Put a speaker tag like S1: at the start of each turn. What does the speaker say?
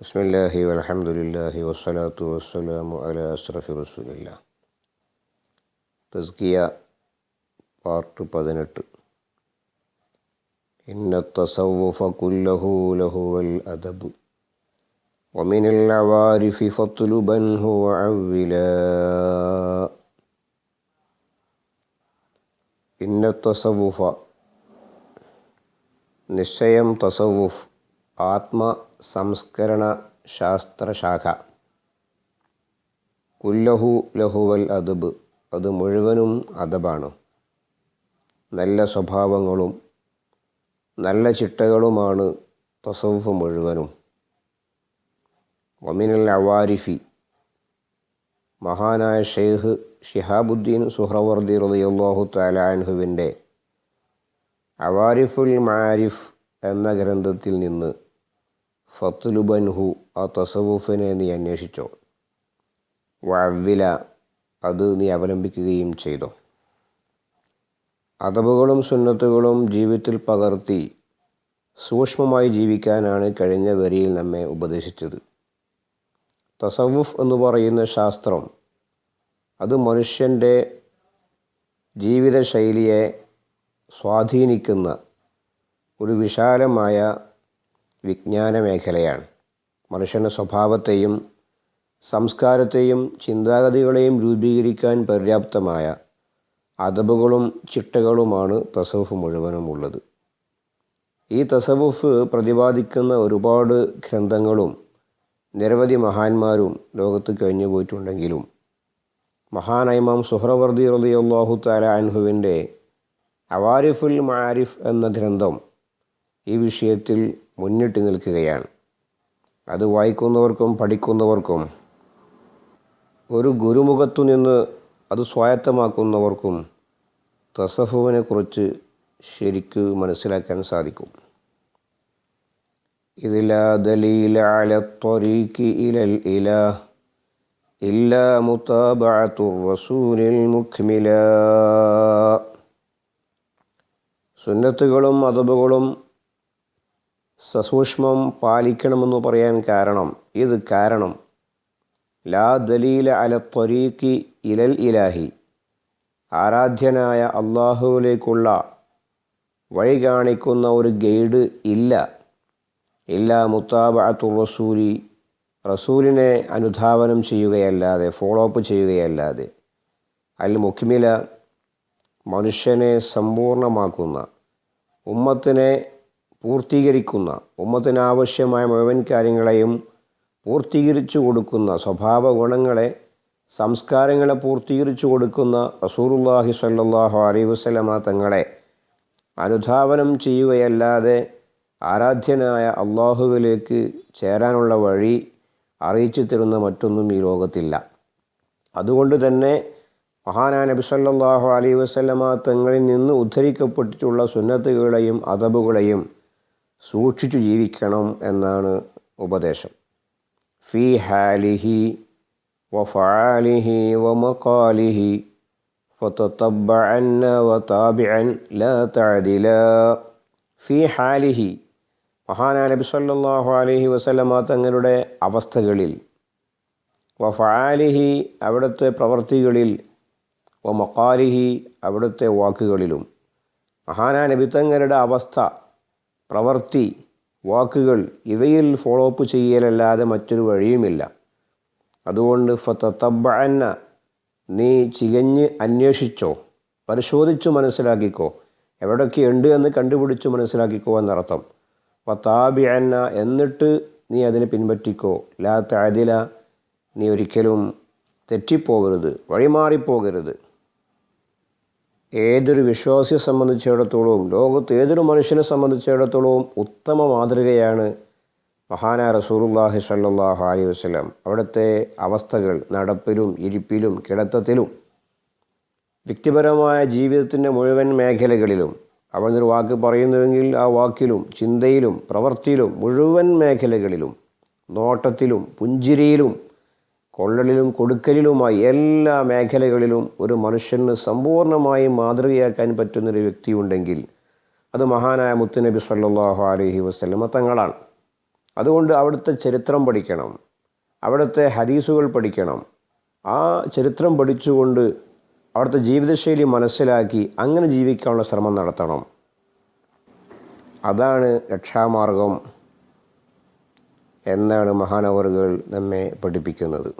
S1: بسم الله والحمد لله والصلاة والسلام على أشرف رسول الله തസ്കിയ part പതിനെട്ട് إن التصوف كله لهو الأدب ومن العوارف فاطلبنه وعولا إن التصوف നിശ്ചയം തസവുഫ് ആത്മ സംസ്കരണ ശാസ്ത്രശാഖ കുല്ലഹു ലഹുവൽ അദബ്. അത് മുഴുവനും അദബാണ്. നല്ല സ്വഭാവങ്ങളും നല്ല ചിട്ടകളുമാണ് തസവുഫ് മുഴുവനും. വമിനൽ അവാരിഫി. മഹാനായ ഷെയ്ഖ് ഷിഹാബുദ്ദീൻ സുഹ്രവർദി റളിയല്ലാഹു തആല അൻഹുവിന്റെ അവാരിഫുൽ മാരിഫ് എന്ന ഗ്രന്ഥത്തിൽ നിന്ന് ഫത്തുലുബൻഹു ആ തസവൂഫിനെ നീ അന്വേഷിച്ചോ. വഴവില അത് നീ അവലംബിക്കുകയും ചെയ്തോ. അതവുകളും സുന്നത്തുകളും ജീവിതത്തിൽ പകർത്തി സൂക്ഷ്മമായി ജീവിക്കാനാണ് കഴിഞ്ഞ വരിയിൽ നമ്മെ ഉപദേശിച്ചത്. തസവുഫ് എന്ന് പറയുന്ന ശാസ്ത്രം അത് മനുഷ്യന്റെ ജീവിതശൈലിയെ സ്വാധീനിക്കുന്ന ഒരു വിശാലമായ വിജ്ഞാന മേഖലയാണ് മനുഷ്യന്റെ സ്വഭാവത്തെയും സംസ്കാരത്തെയും ചിന്താഗതികളെയും രൂപീകരിക്കാൻ പര്യാപ്തമായ അതബുകളും ചിട്ടകളുമാണ് തസവുഫ് മുഴുവനും ഉള്ളത്. ഈ തസവുഫ് പ്രതിപാദിക്കുന്ന ഒരുപാട് ഗ്രന്ഥങ്ങളും നിരവധി മഹാന്മാരും ലോകത്ത് കഴിഞ്ഞു പോയിട്ടുണ്ടെങ്കിലും മഹാനൈമാം സുഹ്രവർദി റളിയല്ലാഹു തആല അൻഹുവിന്റെ അവാരിഫുൽ മാരിഫ് എന്ന ഗ്രന്ഥം ഈ വിഷയത്തിൽ മുന്നിട്ട് നിൽക്കുകയാണ്. അത് വായിക്കുന്നവർക്കും പഠിക്കുന്നവർക്കും ഒരു ഗുരുമുഖത്തു നിന്ന് അത് സ്വായത്തമാക്കുന്നവർക്കും തസഫുവിനെ കുറിച്ച് ശരിക്ക് മനസ്സിലാക്കാൻ സാധിക്കും. ഇതിലാ ദലീല അല ഇലൽ ഇലാഹ് ഇല്ലാ മുതാബഅത്തുർ റസൂലിൽ മുക്മില സുന്നത്തുകളും അതബുകളും സസൂക്ഷ്മം പാലിക്കണമെന്ന് പറയാൻ കാരണം ഇത് കാരണം ലാ ദലീല അല ത്വരീഖി ഇലൽ ഇലാഹി ആരാധ്യനായ അള്ളാഹുവിലേക്കുള്ള വഴി കാണിക്കുന്ന ഒരു ഗൈഡ് ഇല്ല. ഇല്ല മുത്താബഅത്തു റസൂലി റസൂലിനെ അനുധാവനം ചെയ്യുകയല്ലാതെ ഫോളോ അപ്പ് ചെയ്യുകയല്ലാതെ അൽ മുഖ്മില മനുഷ്യനെ സമ്പൂർണമാക്കുന്ന ഉമ്മത്തിനെ പൂർത്തീകരിക്കുന്ന ഉമ്മത്തിനാവശ്യമായ മുഴുവൻ കാര്യങ്ങളെയും പൂർത്തീകരിച്ചു കൊടുക്കുന്ന സ്വഭാവ ഗുണങ്ങളെ സംസ്കാരങ്ങളെ പൂർത്തീകരിച്ചു കൊടുക്കുന്ന റസൂറുല്ലാഹി സല്ലാഹു അലൈഹി വസ്ലമ തങ്ങളെ അനുധാവനം ചെയ്യുകയല്ലാതെ ആരാധ്യനായ അള്ളാഹുവിലേക്ക് ചേരാനുള്ള വഴി അറിയിച്ചു തരുന്ന മറ്റൊന്നും ഈ ലോകത്തില്ല. അതുകൊണ്ട് തന്നെ മഹാനാ നബി സല്ലാഹു അലൈ വസ്ലമ തങ്ങളിൽ നിന്ന് ഉദ്ധരിക്കപ്പെട്ടിട്ടുള്ള സുന്നത്തുകളെയും അതബുകളെയും സൂക്ഷിച്ചു ജീവിക്കണം എന്നാണ് ഉപദേശം. ഫി ഹാലിഹി വഫാലിഹി വമക്കാലിഹി ഫതത്തബഅന്ന വതാബിഅൻ ലാ തഅദില. ഫി ഹാലിഹി മഹാനാ നബി സല്ലല്ലാഹു അലൈഹി വസല്ലമ തങ്ങളുടെ അവസ്ഥകളിൽ വഫാലിഹി അവിടുത്തെ പ്രവർത്തികളിൽ വ മക്കാലിഹി അവിടുത്തെ വാക്കുകളിലും മഹാനാ നബി തങ്ങളുടെ അവസ്ഥ പ്രവർത്തി വാക്കുകൾ ഇവയിൽ ഫോളോ അപ്പ് ചെയ്യലല്ലാതെ മറ്റൊരു വഴിയുമില്ല. അതുകൊണ്ട് ഫത്തബഅന്ന നീ ചികഞ്ഞ് അന്വേഷിച്ചോ പരിശോധിച്ചു മനസ്സിലാക്കിക്കോ എവിടെയൊക്കെ ഉണ്ട് എന്ന് കണ്ടുപിടിച്ച് മനസ്സിലാക്കിക്കോ എന്നർത്ഥം. വത്താബിഅന്ന എന്നിട്ട് നീ അതിനെ പിൻപറ്റിക്കോ. ലാ താതില നീ ഒരിക്കലും തെറ്റിപ്പോകരുത് വഴിമാറിപ്പോകരുത്. ഏതൊരു വിശ്വാസിയെ സംബന്ധിച്ചിടത്തോളവും ലോകത്ത് ഏതൊരു മനുഷ്യനെ സംബന്ധിച്ചിടത്തോളവും ഉത്തമ മാതൃകയാണ് മഹാന റസൂറുല്ലാഹി സല്ലാഹു അലൈഹി വസ്ലം അവിടുത്തെ അവസ്ഥകൾ നടപ്പിലും ഇരിപ്പിലും കിടത്തത്തിലും വ്യക്തിപരമായ ജീവിതത്തിന്റെ മുഴുവൻ മേഖലകളിലും അവിടുന്നൊരു വാക്ക് പറയുന്നുവെങ്കിൽ ആ വാക്കിലും ചിന്തയിലും പ്രവൃത്തിയിലും മുഴുവൻ മേഖലകളിലും നോട്ടത്തിലും പുഞ്ചിരിയിലും കൊള്ളലിലും കൊടുക്കലിലുമായി എല്ലാ മേഖലകളിലും ഒരു മനുഷ്യന് സമ്പൂർണമായി മാതൃകയാക്കാൻ പറ്റുന്നൊരു വ്യക്തിയുണ്ടെങ്കിൽ അത് മഹാനായ മുത്തുനബി സല്ലാഹു അലഹി വസ്ലമ തങ്ങളാണ്. അതുകൊണ്ട് അവിടുത്തെ ചരിത്രം പഠിക്കണം അവിടുത്തെ ഹദീസുകൾ പഠിക്കണം. ആ ചരിത്രം പഠിച്ചുകൊണ്ട് അവിടുത്തെ ജീവിതശൈലി മനസ്സിലാക്കി അങ്ങനെ ജീവിക്കാനുള്ള ശ്രമം നടത്തണം. അതാണ് രക്ഷാമാർഗം. എന്നാണ് മഹാനവറുകൾ നമ്മെ പഠിപ്പിക്കുന്നത്.